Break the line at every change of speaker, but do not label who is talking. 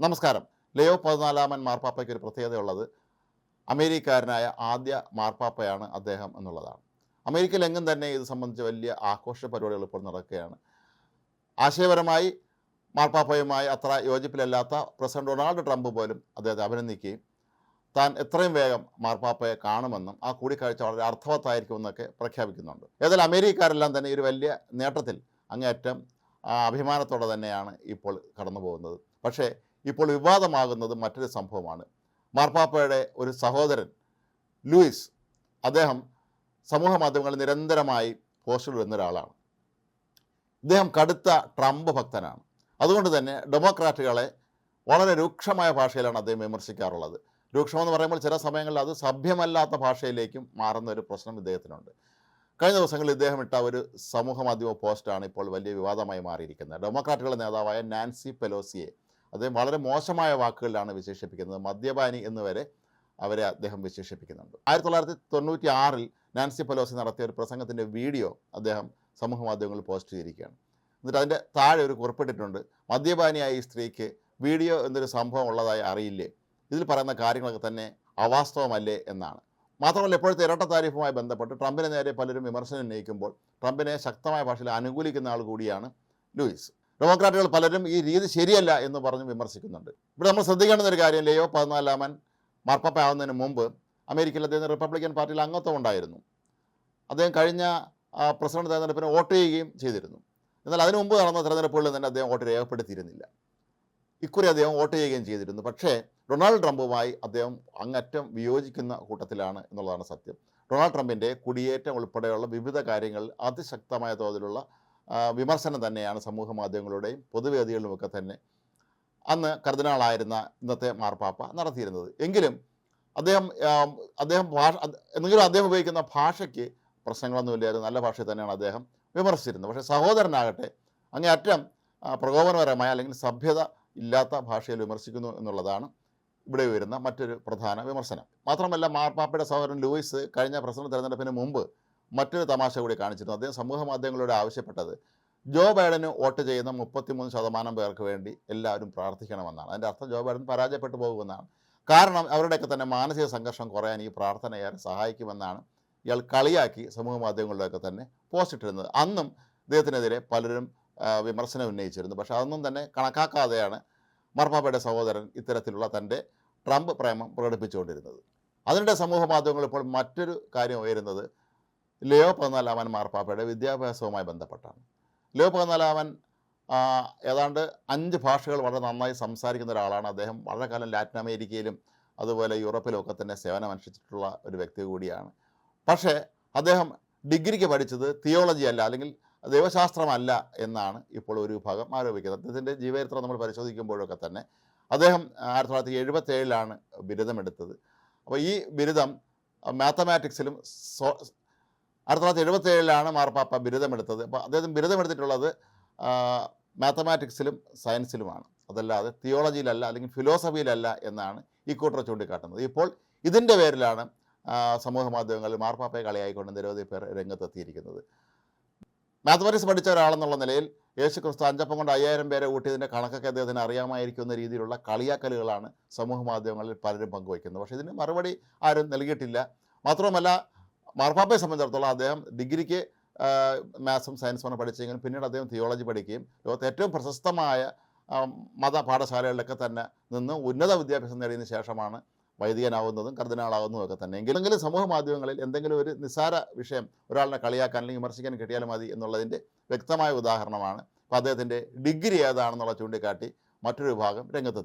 നമസ്കാരം. ലയോ പതിനാലാമൻ മാർപ്പാപ്പയ്ക്ക് ഒരു പ്രത്യേകതയുള്ളത് അമേരിക്കക്കാരനായ ആദ്യ മാർപ്പാപ്പയാണ് അദ്ദേഹം എന്നുള്ളതാണ്. അമേരിക്കയിൽ എങ്ങും തന്നെ ഇത് സംബന്ധിച്ച് വലിയ ആഘോഷ പരിപാടികൾ ഇപ്പോൾ നടക്കുകയാണ്. ആശയപരമായി മാർപ്പാപ്പയുമായി അത്ര യോജിപ്പിലല്ലാത്ത പ്രസിഡന്റ് ഡൊണാൾഡ് ട്രംപ് പോലും അദ്ദേഹത്തെ അഭിനന്ദിക്കുകയും താൻ എത്രയും വേഗം മാർപ്പാപ്പയെ കാണുമെന്നും ആ കൂടിക്കാഴ്ച വളരെ അർത്ഥവത്തായിരിക്കുമെന്നൊക്കെ പ്രഖ്യാപിക്കുന്നുണ്ട്. ഏതായാലും അമേരിക്കക്കാരെല്ലാം തന്നെ ഒരു വലിയ നേട്ടത്തിൽ അങ്ങേയറ്റം അഭിമാനത്തോടെ തന്നെയാണ് ഇപ്പോൾ കടന്നു പോകുന്നത് പക്ഷേ ഇപ്പോൾ വിവാദമാകുന്നത് മറ്റൊരു സംഭവമാണ്. മാർപ്പാപ്പയുടെ ഒരു സഹോദരൻ ലൂയിസ് അദ്ദേഹം സമൂഹ മാധ്യമങ്ങളിൽ നിരന്തരമായി പോസ്റ്റുകൾ വരുന്ന ഒരാളാണ്. ഇദ്ദേഹം കടുത്ത ട്രംപ് ഭക്തനാണ്. അതുകൊണ്ട് തന്നെ ഡെമോക്രാറ്റുകളെ വളരെ രൂക്ഷമായ ഭാഷയിലാണ് അദ്ദേഹം വിമർശിക്കാറുള്ളത്. രൂക്ഷമെന്ന് പറയുമ്പോൾ ചില സമയങ്ങളിൽ അത് സഭ്യമല്ലാത്ത ഭാഷയിലേക്കും മാറുന്ന ഒരു പ്രശ്നം ഇദ്ദേഹത്തിനുണ്ട്. കഴിഞ്ഞ ദിവസങ്ങളിൽ ഇദ്ദേഹം ഇട്ട ഒരു സമൂഹ മാധ്യമ പോസ്റ്റാണ് ഇപ്പോൾ വലിയ വിവാദമായി മാറിയിരിക്കുന്നത്. ഡെമോക്രാറ്റുകളുടെ നേതാവായ നാൻസി പെലോസിയെ അദ്ദേഹം വളരെ മോശമായ വാക്കുകളിലാണ് വിശേഷിപ്പിക്കുന്നത്. മദ്യപാനി എന്ന് വരെ അവരെ അദ്ദേഹം വിശേഷിപ്പിക്കുന്നുണ്ട്. ആയിരത്തി തൊള്ളായിരത്തി തൊണ്ണൂറ്റി ആറിൽ നാൻസി പെലോസി നടത്തിയ ഒരു പ്രസംഗത്തിന്റെ വീഡിയോ അദ്ദേഹം സമൂഹ മാധ്യമങ്ങളിൽ പോസ്റ്റ് ചെയ്തിരിക്കുകയാണ്. എന്നിട്ട് അതിന്റെ താഴെ ഒരു കുറിപ്പിട്ടിട്ടുണ്ട് മദ്യപാനിയായ ഈ സ്ത്രീക്ക് വീഡിയോ എന്നൊരു സംഭവം ഉള്ളതായി അറിയില്ലേ? ഇതിൽ പറയുന്ന കാര്യങ്ങളൊക്കെ തന്നെ അവാസ്തവമല്ലേ? എന്നാണ്. മാത്രമല്ല ഇപ്പോഴത്തെ ഇരട്ട താരിഫുമായി ബന്ധപ്പെട്ട് ട്രംപിന് നേരെ പലരും വിമർശനം ഉന്നയിക്കുമ്പോൾ ട്രംപിനെ ശക്തമായ ഭാഷയിൽ അനുകൂലിക്കുന്ന ആൾ കൂടിയാണ് ലൂയിസ്. ഡെമോക്രാറ്റുകൾ പലരും ഈ രീതി ശരിയല്ല എന്ന് പറഞ്ഞ് വിമർശിക്കുന്നുണ്ട്. ഇവിടെ നമ്മൾ ശ്രദ്ധിക്കേണ്ടുന്ന ഒരു കാര്യം ലയോ പതിനാലാമൻ മാർപ്പാപ്പ ആവുന്നതിന് മുമ്പ് അമേരിക്കയിൽ അദ്ദേഹം റിപ്പബ്ലിക്കൻ പാർട്ടിയിൽ അംഗത്വം ഉണ്ടായിരുന്നു. അദ്ദേഹം കഴിഞ്ഞ പ്രസിഡന്റ് തെരഞ്ഞെടുപ്പിന് വോട്ട് ചെയ്യുകയും ചെയ്തിരുന്നു. എന്നാൽ അതിനു മുമ്പ് നടന്ന തെരഞ്ഞെടുപ്പുകളിൽ തന്നെ അദ്ദേഹം വോട്ട് രേഖപ്പെടുത്തിയിരുന്നില്ല. ഇക്കുറി അദ്ദേഹം വോട്ട് ചെയ്യുകയും ചെയ്തിരുന്നു. പക്ഷേ ഡൊണാൾഡ് ട്രംപുമായി അദ്ദേഹം അങ്ങറ്റം വിയോജിക്കുന്ന കൂട്ടത്തിലാണ് എന്നുള്ളതാണ് സത്യം. ഡൊണാൾഡ് ട്രംപിന്റെ കുടിയേറ്റം ഉൾപ്പെടെയുള്ള വിവിധ കാര്യങ്ങളിൽ അതിശക്തമായ തോതിലുള്ള വിമർശനം തന്നെയാണ് സമൂഹ മാധ്യമങ്ങളുടെയും പൊതുവേദികളിലുമൊക്കെ തന്നെ അന്ന് കർദിനാളായിരുന്ന ഇന്നത്തെ മാർപ്പാപ്പ നടത്തിയിരുന്നത്. എങ്കിലും അദ്ദേഹം അദ്ദേഹം ഭാഷ എന്തെങ്കിലും അദ്ദേഹം ഉപയോഗിക്കുന്ന ഭാഷയ്ക്ക് പ്രശ്നങ്ങളൊന്നുമില്ലായിരുന്നു നല്ല ഭാഷയിൽ തന്നെയാണ് അദ്ദേഹം വിമർശിച്ചിരുന്നത്. പക്ഷേ സഹോദരനാകട്ടെ അങ്ങേയറ്റം പ്രകോപനപരമായ അല്ലെങ്കിൽ സഭ്യത ഇല്ലാത്ത ഭാഷയിൽ വിമർശിക്കുന്നു എന്നുള്ളതാണ് ഇവിടെ വരുന്ന മറ്റൊരു പ്രധാന വിമർശനം. മാത്രമല്ല മാർപ്പാപ്പയുടെ സഹോദരൻ ലൂയിസ് കഴിഞ്ഞ പ്രസിഡന്റ് തെരഞ്ഞെടുപ്പിന് മുമ്പ് മറ്റൊരു തമാശ കൂടി കാണിച്ചിരുന്നു. അദ്ദേഹം സമൂഹ മാധ്യമങ്ങളോട് ആവശ്യപ്പെട്ടത് ജോ ബൈഡന് വോട്ട് ചെയ്യുന്ന മുപ്പത്തിമൂന്ന് ശതമാനം പേർക്ക് വേണ്ടി എല്ലാവരും പ്രാർത്ഥിക്കണമെന്നാണ്. അതിന്റെ അർത്ഥം ജോ ബൈഡൻ പരാജയപ്പെട്ടു പോകുമെന്നാണ്. കാരണം അവരുടെയൊക്കെ തന്നെ മാനസിക സംഘർഷം കുറയാൻ ഈ പ്രാർത്ഥന ഏറെ സഹായിക്കുമെന്നാണ് ഇയാൾ കളിയാക്കി സമൂഹ മാധ്യമങ്ങളിലൊക്കെ തന്നെ പോസ്റ്റ് ഇട്ടിരുന്നത്. അന്നും ഇദ്ദേഹത്തിനെതിരെ പലരും വിമർശനം ഉന്നയിച്ചിരുന്നു. പക്ഷെ അതൊന്നും തന്നെ കണക്കാക്കാതെയാണ് മർപ്പാപ്പയുടെ സഹോദരൻ ഇത്തരത്തിലുള്ള തന്റെ ട്രംപ് പ്രേമം പ്രകടിപ്പിച്ചുകൊണ്ടിരുന്നത്. അതിനിടെ സമൂഹ മാധ്യമങ്ങൾ ഇപ്പോൾ മറ്റൊരു കാര്യം ഉയരുന്നത് ലിയോ പതിനാലാമൻ മാർപ്പാപ്പയുടെ വിദ്യാഭ്യാസവുമായി ബന്ധപ്പെട്ടാണ്. ലിയോ പതിനാലാമൻ ഏതാണ്ട് അഞ്ച് ഭാഷകൾ വളരെ നന്നായി സംസാരിക്കുന്ന ഒരാളാണ്. അദ്ദേഹം വളരെ കാലം ലാറ്റിൻ അമേരിക്കയിലും അതുപോലെ യൂറോപ്പിലും ഒക്കെ തന്നെ സേവനമനുഷ്ഠിച്ചിട്ടുള്ള ഒരു വ്യക്തി കൂടിയാണ്. പക്ഷേ അദ്ദേഹം ഡിഗ്രിക്ക് പഠിച്ചത് തിയോളജി അല്ല അല്ലെങ്കിൽ ദൈവശാസ്ത്രമല്ല എന്നാണ് ഇപ്പോൾ ഒരു വിഭാഗം ആരോപിക്കുന്നത്. അദ്ദേഹത്തിന്റെ ജീവചരിത്രം നമ്മൾ പരിശോധിക്കുമ്പോഴൊക്കെ തന്നെ അദ്ദേഹം ആയിരത്തി തൊള്ളായിരത്തി എഴുപത്തേഴിലാണ് ബിരുദമെടുത്തത്. അപ്പോൾ ഈ ബിരുദം മാത്തമാറ്റിക്സിലും ആയിരത്തി തൊള്ളായിരത്തി എഴുപത്തേഴിലാണ് മാർപ്പാപ്പ ബിരുദമെടുത്തത്. അപ്പോൾ അദ്ദേഹം ബിരുദമെടുത്തിട്ടുള്ളത് മാത്തമാറ്റിക്സിലും സയൻസിലുമാണ്. അതല്ലാതെ തിയോളജിയിലല്ല അല്ലെങ്കിൽ ഫിലോസഫിയിലല്ല എന്നാണ് ഈ കൂട്ടർ ചൂണ്ടിക്കാട്ടുന്നത്. ഇപ്പോൾ ഇതിന്റെ പേരിലാണ് സമൂഹ മാധ്യമങ്ങളിൽ മാർപ്പാപ്പയെ കളിയായിക്കൊണ്ട് നിരവധി പേർ രംഗത്തെത്തിയിരിക്കുന്നത്. മാത്തമാറ്റിക്സ് പഠിച്ച ഒരാളെന്നുള്ള നിലയിൽ യേശു ക്രിസ്തു അഞ്ചപ്പം കൊണ്ട് അയ്യായിരം പേരെ കൂട്ടിയതിന്റെ കണക്കൊക്കെ അദ്ദേഹത്തിന് അറിയാമായിരിക്കുന്ന രീതിയിലുള്ള കളിയാക്കലുകളാണ് സമൂഹ മാധ്യമങ്ങളിൽ പലരും പങ്കുവയ്ക്കുന്നത്. പക്ഷേ ഇതിന് മറുപടി ആരും നൽകിയിട്ടില്ല. മാത്രവുമല്ല മാർപ്പാപ്പയെ സംബന്ധിച്ചിടത്തോളം അദ്ദേഹം ഡിഗ്രിക്ക് മാത്സും സയൻസുമാണ് പഠിച്ചെങ്കിലും പിന്നീട് അദ്ദേഹം തിയോളജി പഠിക്കുകയും ലോകത്തെ ഏറ്റവും പ്രശസ്തമായ മത പാഠശാലകളിലൊക്കെ തന്നെ നിന്ന് ഉന്നത വിദ്യാഭ്യാസം നേടിയതിനു ശേഷമാണ് വൈദികനാവുന്നതും കർദിനാളാവുന്നതും ഒക്കെ തന്നെ. എങ്കിലെങ്കിലും സമൂഹ മാധ്യമങ്ങളിൽ എന്തെങ്കിലും ഒരു നിസ്സാര വിഷയം ഒരാളിനെ കളിയാക്കാൻ അല്ലെങ്കിൽ വിമർശിക്കാൻ കിട്ടിയാൽ മതി എന്നുള്ളതിന്റെ വ്യക്തമായ ഉദാഹരണമാണ്. അപ്പോൾ അദ്ദേഹത്തിന്റെ ഡിഗ്രി ഏതാണെന്നുള്ള ചൂണ്ടിക്കാട്ടി മറ്റൊരു വിഭാഗം രംഗത്തെത്തി